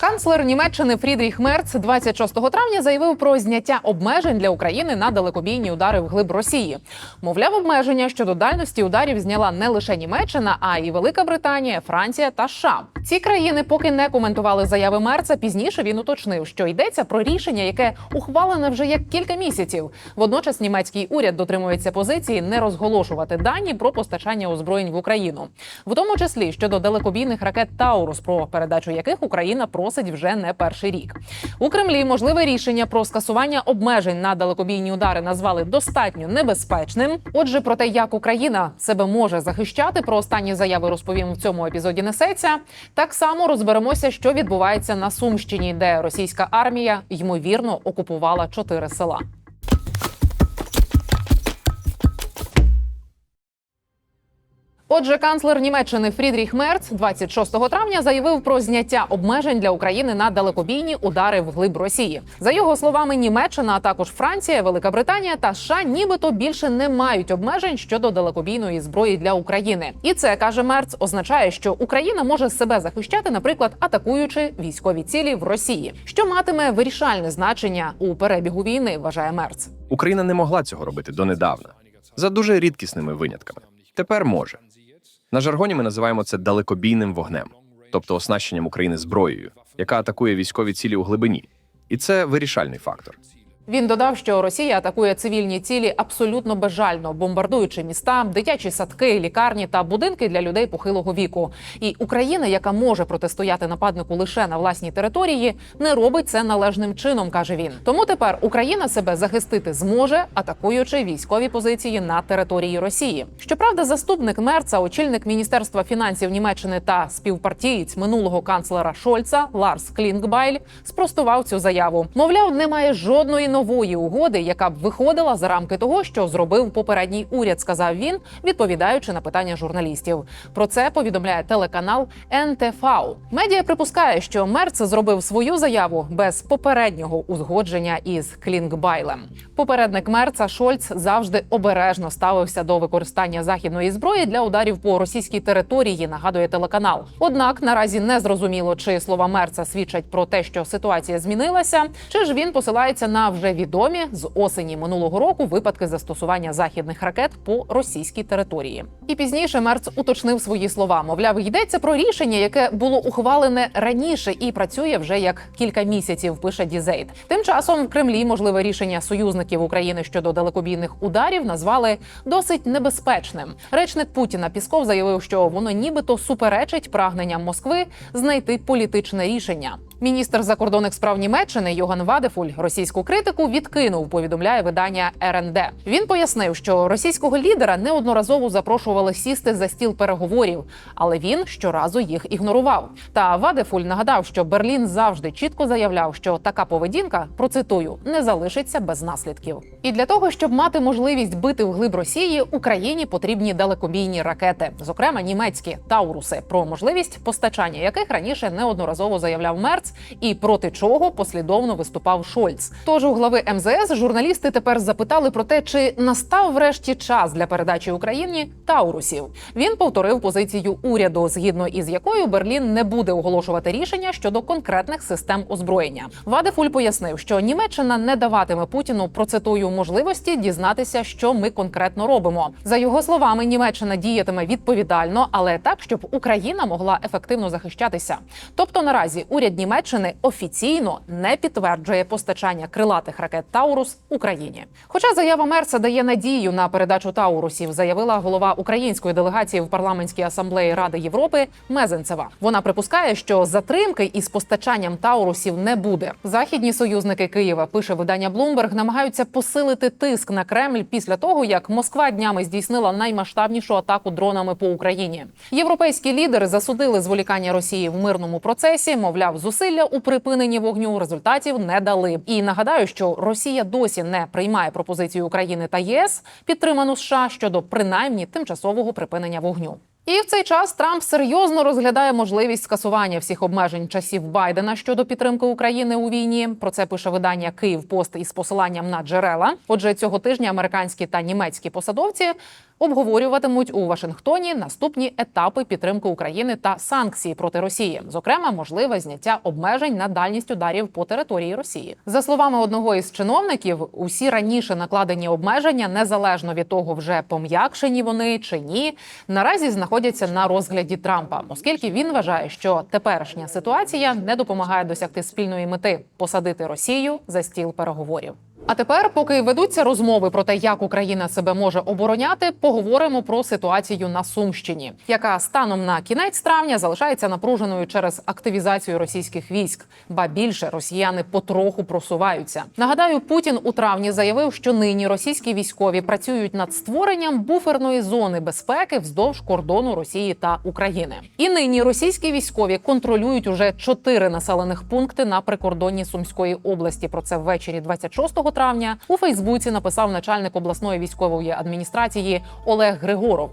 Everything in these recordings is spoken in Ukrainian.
Канцлер Німеччини Фрідріх Мерц 26 травня заявив про зняття обмежень для України на далекобійні удари вглиб Росії. Мовляв, обмеження щодо дальності ударів зняла не лише Німеччина, а й Велика Британія, Франція та США. Ці країни поки не коментували заяви Мерца. Пізніше він уточнив, що йдеться про рішення, яке ухвалене вже як кілька місяців. Водночас німецький уряд дотримується позиції не розголошувати дані про постачання озброєнь в Україну, в тому числі щодо далекобійних ракет Таурус, про передачу яких Україна просить вже не перший рік. У Кремлі можливе рішення про скасування обмежень на далекобійні удари назвали достатньо небезпечним. Отже, про те, як Україна себе може захищати, про останні заяви розповім в цьому епізоді. Несеться так само розберемося, що відбувається на Сумщині, де російська армія ймовірно окупувала чотири села. Отже, канцлер Німеччини Фрідріх Мерц 26 травня заявив про зняття обмежень для України на далекобійні удари вглиб Росії. За його словами, Німеччина, а також Франція, Велика Британія та США нібито більше не мають обмежень щодо далекобійної зброї для України. І це каже Мерц, означає, що Україна може себе захищати, наприклад, атакуючи військові цілі в Росії, що матиме вирішальне значення у перебігу війни. Вважає Мерц. Україна не могла цього робити донедавна за дуже рідкісними винятками. Тепер може. На жаргоні ми називаємо це далекобійним вогнем, тобто оснащенням України зброєю, яка атакує військові цілі у глибині. І це вирішальний фактор. Він додав, що Росія атакує цивільні цілі абсолютно безжально, бомбардуючи міста, дитячі садки, лікарні та будинки для людей похилого віку. І Україна, яка може протистояти нападнику лише на власній території, не робить це належним чином, каже він. Тому тепер Україна себе захистити зможе, атакуючи військові позиції на території Росії. Щоправда, заступник Мерца, очільник міністерства фінансів Німеччини та співпартієць минулого канцлера Шольца Ларс Клінгбайль спростував цю заяву. Мовляв, немає жодної нової угоди, яка б виходила за рамки того, що зробив попередній уряд, сказав він, відповідаючи на питання журналістів. Про це повідомляє телеканал НТФ. Медіа припускає, що Мерц зробив свою заяву без попереднього узгодження із Клінгбайлем. Попередник Мерца Шольц завжди обережно ставився до використання західної зброї для ударів по російській території. Нагадує телеканал. Однак наразі не зрозуміло, чи слова Мерца свідчать про те, що ситуація змінилася, чи ж він посилається на вже відомі з осені минулого року випадки застосування західних ракет по російській території. І пізніше Мерц уточнив свої слова. Мовляв, йдеться про рішення, яке було ухвалене раніше і працює вже як кілька місяців. Пише Дізейт. Тим часом в Кремлі можливе рішення союзників України щодо далекобійних ударів назвали досить небезпечним. Речник Путіна Пісков заявив, що воно нібито суперечить прагненням Москви знайти політичне рішення. Міністр закордонних справ Німеччини Йоган Вадефуль російську критику відкинув. Повідомляє видання РНД. Він пояснив, що російського лідера неодноразово запрошували сісти за стіл переговорів, але він щоразу їх ігнорував. Та Вадефуль нагадав, що Берлін завжди чітко заявляв, що така поведінка, процитую, не залишиться без наслідків. І для того, щоб мати можливість бити вглиб Росії, Україні потрібні далекобійні ракети, зокрема німецькі тауруси, про можливість постачання яких раніше неодноразово заявляв Мерц, і проти чого послідовно виступав Шольц. Тож у глави МЗС журналісти тепер запитали про те, чи настав врешті час для передачі Україні таурусів. Він повторив позицію уряду, згідно із якою Берлін не буде оголошувати рішення щодо конкретних систем озброєння. Вадефуль пояснив, що Німеччина не даватиме Путіну процитую можливості дізнатися, що ми конкретно робимо. За його словами, Німеччина діятиме відповідально, але так, щоб Україна могла ефективно захищатися. Тобто наразі уряд Німеччини офіційно не підтверджує постачання крилатих ракет Таурус Україні. Хоча заява Мерса дає надію на передачу Таурусів, заявила голова української делегації в парламентській асамблеї Ради Європи Мезенцева. Вона припускає, що затримки із постачанням Таурусів не буде. Західні союзники Києва пише видання Bloomberg, намагаються посилити тиск на Кремль після того, як Москва днями здійснила наймасштабнішу атаку дронами по Україні. Європейські лідери засудили зволікання Росії в мирному процесі. Мовляв, зусилля у припиненні вогню результатів не дали. І нагадаю, що Росія досі не приймає пропозицію України та ЄС, підтриману США щодо принаймні тимчасового припинення вогню. І в цей час Трамп серйозно розглядає можливість скасування всіх обмежень часів Байдена щодо підтримки України у війні. Про це пише видання Київ Пост із посиланням на джерела. Отже, цього тижня американські та німецькі посадовці Обговорюватимуть у Вашингтоні наступні етапи підтримки України та санкції проти Росії, зокрема, можливе зняття обмежень на дальність ударів по території Росії. За словами одного із чиновників, усі раніше накладені обмеження, незалежно від того, вже пом'якшені вони чи ні, наразі знаходяться на розгляді Трампа, оскільки він вважає, що теперішня ситуація не допомагає досягти спільної мети посадити Росію за стіл переговорів. А тепер, поки ведуться розмови про те, як Україна себе може обороняти, поговоримо про ситуацію на Сумщині, яка станом на кінець травня залишається напруженою через активізацію російських військ. Ба більше росіяни потроху просуваються. Нагадаю, Путін у травні заявив, що нині російські військові працюють над створенням буферної зони безпеки вздовж кордону Росії та України. І нині російські військові контролюють уже чотири населених пункти на прикордонні Сумської області. Про це ввечері 26 травня у Фейсбуці написав начальник обласної військової адміністрації Олег Григоров.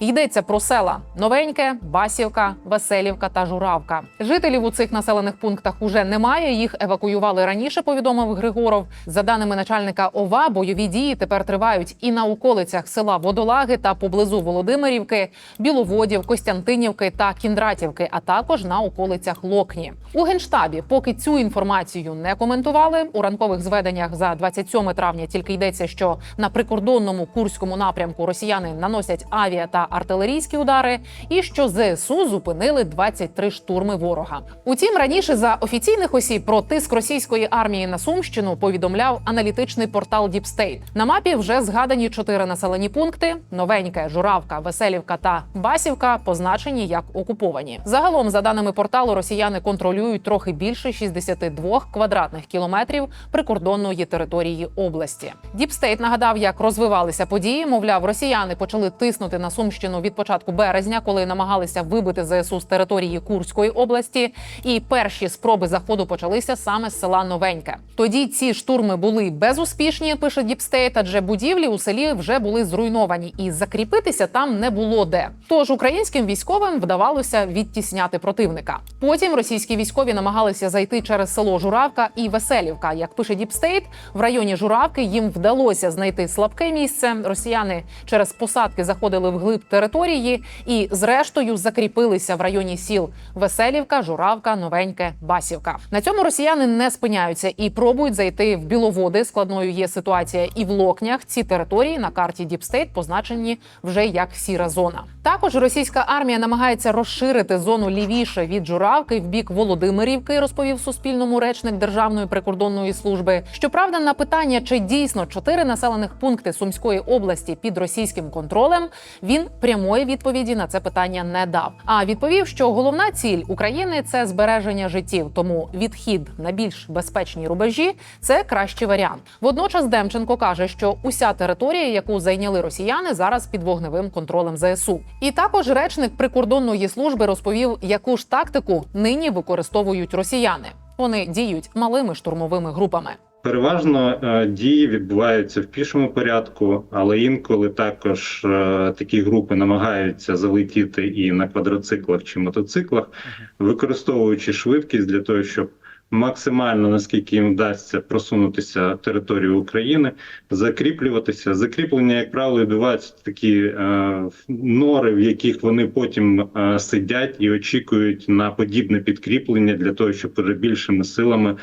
Йдеться про села Новеньке, Басівка, Веселівка та Журавка. Жителів у цих населених пунктах уже немає. Їх евакуювали раніше. Повідомив Григоров. За даними начальника ОВА, бойові дії тепер тривають і на околицях села Водолаги та поблизу Володимирівки, Біловодів, Костянтинівки та Кіндратівки, а також на околицях Локні. У генштабі поки цю інформацію не коментували. У ранкових зведеннях за 27 травня тільки йдеться, що на прикордонному курському напрямку росіяни наносять авіа та артилерійські удари, і що ЗСУ зупинили 23 штурми ворога. Утім, раніше за офіційних осіб про тиск російської армії на Сумщину повідомляв аналітичний портал State. На мапі вже згадані чотири населені пункти: новеньке, Журавка, Веселівка та Басівка, позначені як окуповані. Загалом, за даними порталу, росіяни контролюють трохи більше 62 квадратних кілометрів прикордонної території області. Діпстейт нагадав, як розвивалися події. Мовляв, росіяни почали тиснути на Сумщину від початку березня, коли намагалися вибити ЗСУ з території Курської області. І перші спроби заходу почалися саме з села Новеньке. Тоді ці штурми були безуспішні. Пише Діпстейт, адже будівлі у селі вже були зруйновані, і закріпитися там не було де. Тож українським військовим вдавалося відтісняти противника. Потім російські військові намагалися зайти через село Журавка і Веселівка. Як пише Діпстейт, в районі Журавки їм вдалося знайти слабке місце. Росіяни через посадки заходили вглиб території і, зрештою, закріпилися в районі сіл Веселівка, Журавка, Новеньке, Басівка. На цьому росіяни не спиняються і пробують зайти в Біловоди. Складною є ситуація і в Локнях. Ці території на карті Діпстейт позначені вже як сіра зона. Також російська армія намагається розширити зону лівіше від Журавки в бік Володимирівки, розповів Суспільному речник Державної прикордонної служби. Щоправда, на питання, чи дійсно чотири населених пункти Сумської області під російським контролем, він прямої відповіді на це питання не дав. А відповів, що головна ціль України це збереження життів, тому відхід на більш безпечні рубежі це кращий варіант. Водночас Демченко каже, що уся територія, яку зайняли росіяни, зараз під вогневим контролем ЗСУ. І також речник прикордонної служби розповів, яку ж тактику нині використовують росіяни. Вони діють малими штурмовими групами. Переважно е, дії відбуваються в пішому порядку, але інколи також е, такі групи намагаються залетіти і на квадроциклах чи мотоциклах, використовуючи швидкість для того, щоб максимально наскільки їм вдасться просунутися територію України, закріплюватися. Закріплення, як правило, відбуваються такі е, нори, в яких вони потім е, сидять і очікують на подібне підкріплення для того, щоб уже більшими силами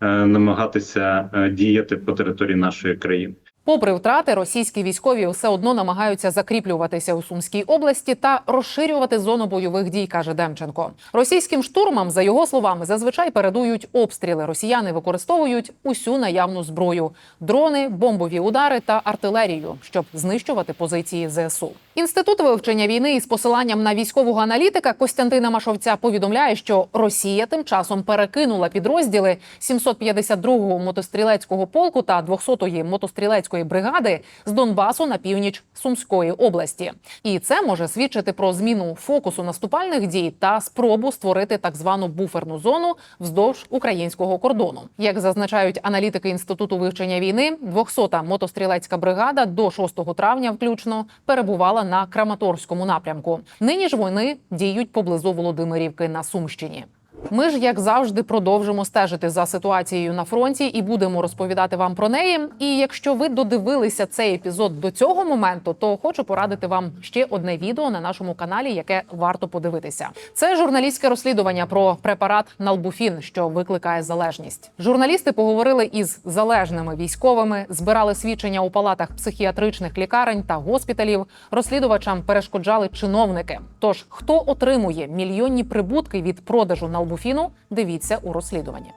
е, намагатися е, діяти по території нашої країни. Попри втрати, російські військові все одно намагаються закріплюватися у Сумській області та розширювати зону бойових дій, каже Демченко. Російським штурмам, за його словами, зазвичай передують обстріли. Росіяни використовують усю наявну зброю: дрони, бомбові удари та артилерію, щоб знищувати позиції ЗСУ. Інститут вивчення війни із посиланням на військового аналітика Костянтина Машовця повідомляє, що Росія тим часом перекинула підрозділи 752-го мотострілецького полку та 200-ї мотострілецької бригади з Донбасу на північ Сумської області. І це може свідчити про зміну фокусу наступальних дій та спробу створити так звану буферну зону вздовж українського кордону. Як зазначають аналітики інституту вивчення війни, 200-та мотострілецька бригада до 6 травня включно перебувала на Краматорському напрямку. Нині ж вони діють поблизу Володимирівки на Сумщині. Ми ж, як завжди, продовжимо стежити за ситуацією на фронті і будемо розповідати вам про неї. І якщо ви додивилися цей епізод до цього моменту, то хочу порадити вам ще одне відео на нашому каналі, яке варто подивитися. Це журналістське розслідування про препарат Налбуфін, що викликає залежність. Журналісти поговорили із залежними військовими, збирали свідчення у палатах психіатричних лікарень та госпіталів. Розслідувачам перешкоджали чиновники. Тож хто отримує мільйонні прибутки від продажу Налбуфіну, дивіться у розслідуванні.